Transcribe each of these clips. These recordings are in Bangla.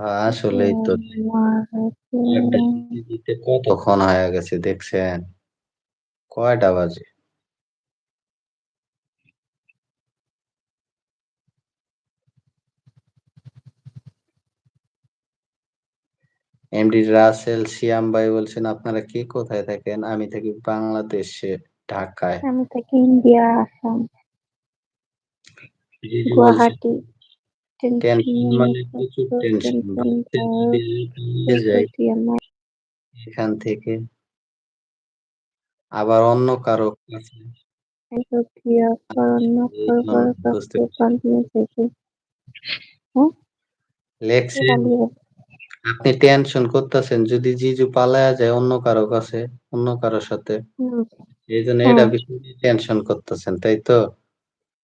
আসলেই তো দিতে কতক্ষণ হয়ে গেছে দেখছেন? কয়টা বাজে? এমডি রাসেল সিয়াম ভাই বলছেন, "আপনারা কি কোথায় থাকেন?" "আমি থাকি বাংলাদেশে, ঢাকায়।" আমি থাকি ইন্ডিয়া, আসাম। গুয়াহাটি। টেনশন মানে প্রচুর টেনশন। এই যাই এখান থেকে আবার অন্য কারও কাছে লেখছেন, আপনি টেনশন করতেছেন যদি জিজু পালায়া যায় অন্য কারও কাছে, অন্য কারও সাথে। হুম। এইজন্য এটা। বিষয় টেনশন করতেছেন, তাই তো?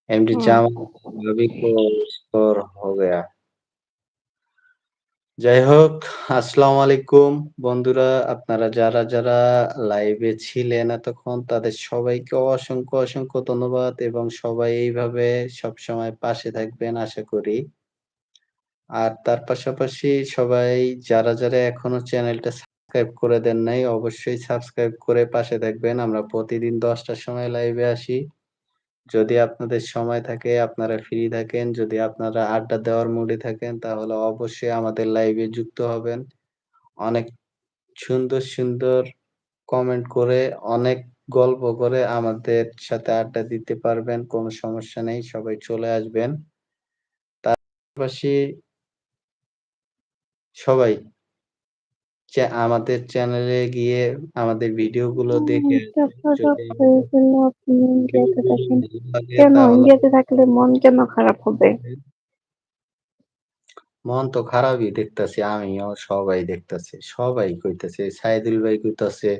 এমডি হুম। গয়া। যাই হোক, আসসালামু আলাইকুম বন্ধুরা। আপনারা যারা, যারা লাইভে ছিলেন এতক্ষণ তাদের সবাইকে অসংখ্য, অসংখ্য ধন্যবাদ এবং সবাই এইভাবে সবসময় পাশে থাকবেন আশা করি। আর তার পাশাপাশি সবাই যারা, যারা এখনও চ্যানেলটা সাবস্ক্রাইব করে দেন নাই অবশ্যই সাবস্ক্রাইব করে পাশে থাকবেন। আমরা প্রতিদিন দশটার সময় লাইভে আসি। যদি আপনাদের সময় থাকে, আপনারা ফ্রি থাকেন, যদি আপনারা আড্ডা দেওয়ার মুডে থাকেন তাহলে অবশ্যই আমাদের লাইভে যুক্ত হবেন। অনেক সুন্দর, সুন্দর কমেন্ট করে, অনেক গল্প করে আমাদের সাথে আড্ডা দিতে পারবেন। কোনো সমস্যা নেই। সবাই চলে আসবেন। তার পাশাপাশি সবাই আমাদের চ্যানেলে গিয়ে আমাদের ভিডিওগুলো দেখে হয়ে কেন ইন্ডিয়াতে থাকলে মন কেন খারাপ হবে? মন তো খারাপই দেখতাছি আমিও, সবাই দেখতাছে। সবাই কইতাছে। সাইদুল ভাই কইতাছে,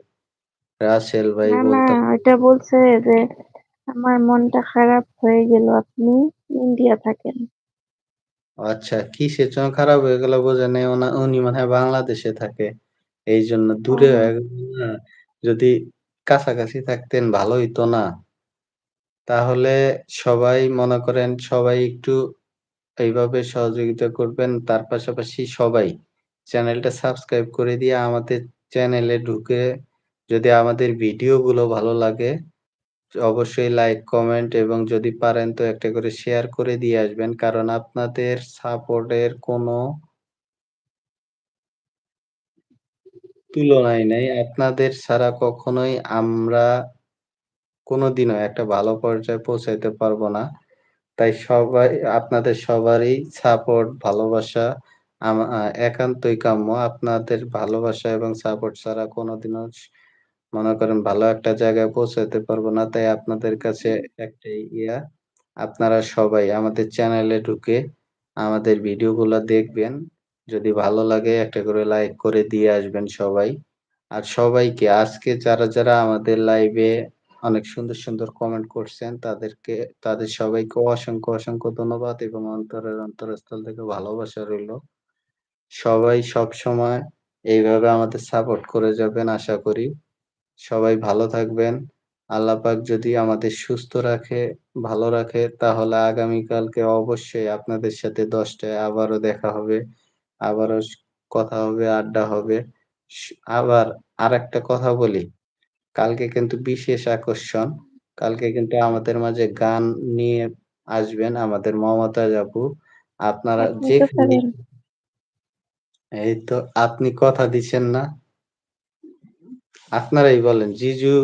রাসেল ভাই বলতাছে। বলছে যে আমার মনটা খারাপ হয়ে গেল আপনি ইন্ডিয়া থাকেন। আচ্ছা, কিসের জন্য খারাপ হয়ে গেল বোঝেন নাই? উনি মনে হয় বাংলাদেশে থাকে। এইজন্য দূরে হয়ে গেল না? যদি কাছাকাছি থাকতেন ভালো হইতো না? তাহলে সবাই মনে করেন সবাই একটু এইভাবে সহযোগিতা করবেন। তার পাশাপাশি সবাই চ্যানেলটা সাবস্ক্রাইব করে দিয়ে আমাদের চ্যানেলে ঢুকে যদি আমাদের ভিডিওগুলো ভালো লাগে অবশ্যই লাইক, কমেন্ট এবং যদি পারেন তো একটা করে শেয়ার করে দিয়ে আসবেন। কারণ আপনাদের সাপোর্টের কোনো তুলনাই নাই। আপনাদের ছাড়া কখনোই আমরা কোনোদিনও একটা ভালো পর্যায়ে পৌঁছাইতে পারব না। তাই সবাই আপনাদের সবারই সাপোর্ট, ভালোবাসা একান্তই কাম্য। আপনাদের ভালোবাসা এবং সাপোর্ট ছাড়া কোনোদিনও মনে করেন ভালো একটা জায়গায় পৌঁছাতে পারব না। তাই আপনাদের কাছে একটাই ইয়া, আপনারা সবাই আমাদের চ্যানেলে ঢুকে আমাদের ভিডিওগুলা দেখবেন। যদি ভালো লাগে একটা করে লাইক করে দিয়ে আসবেন সবাই। আর সবাইকে আজকে যারা, যারা আমাদের লাইভে অনেক সুন্দর, সুন্দর কমেন্ট করছেন তাদেরকে তাদের সবাইকে অসংখ্য, অসংখ্য ধন্যবাদ এবং অন্তরের অন্তরস্থল থেকে ভালোবাসা রইল। সবাই সবসময় এইভাবে আমাদের সাপোর্ট করে যাবেন আশা করি। সবাই ভালো থাকবেন। আল্লাহ পাক যদি আমাদের সুস্থ রাখে, ভালো রাখে তাহলে আগামীকালকে অবশ্যই আপনাদের সাথে দশটায় আবারও দেখা হবে। আবারও কথা হবে, আড্ডা হবে। আবার আর একটা কথা বলি, কালকে কিন্তু বিশেষ আকর্ষণ। কালকে কিন্তু আমাদের মাঝে গান নিয়ে আসবেন আমাদের মমতাজ আপু। আপনারা পারেন। এই তো আপনি কথা দিচ্ছেন না? আপনারাই বলেন। জিজু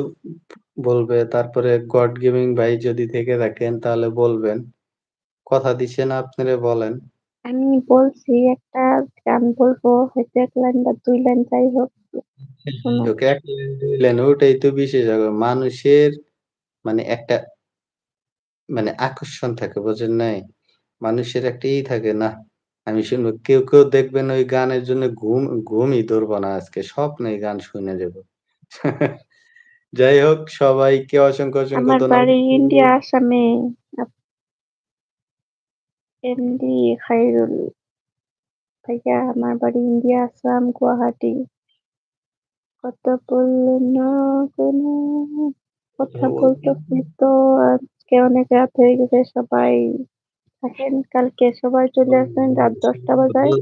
বলবে, তারপরে গড গেমিং ভাই যদি থেকে থাকেন তাহলে বলবেন। কথা দিচ্ছেন আপনারা বলেন। আমি বলছি একটা গান বলব হয়তো ১ লাইন বা ২ লাইন যাই হোক শোনো। ১ লাইন ২ ওটাই তো বিশেষ মানুষের মানে একটা মানে আকর্ষণ থাকে বোঝেন নাই? মানুষের একটা ই থাকে না, আমি শুনব। কেউ, কেউ দেখবেন ওই গানের জন্য ঘুম ঘুমই ধরব না আজকে। স্বপ্নেই গান শুনে যাব। যাই হোক সবাইকে অসংখ্য, অসংখ্য আমার বাড়ি ইন্ডিয়া, ধন্যবাদ। আসামে। এমডি খাইরুল। ভাইয়া আমার বাড়ি ইন্ডিয়া, আসাম, গুয়াহাটি। কত বললেন না কোনো কথা বলতে তো আজকে অনেক রাত হয়ে গেছে সবাই থাকেন কালকে সবাই চলে আসবেন রাত ১০টা বাজায়।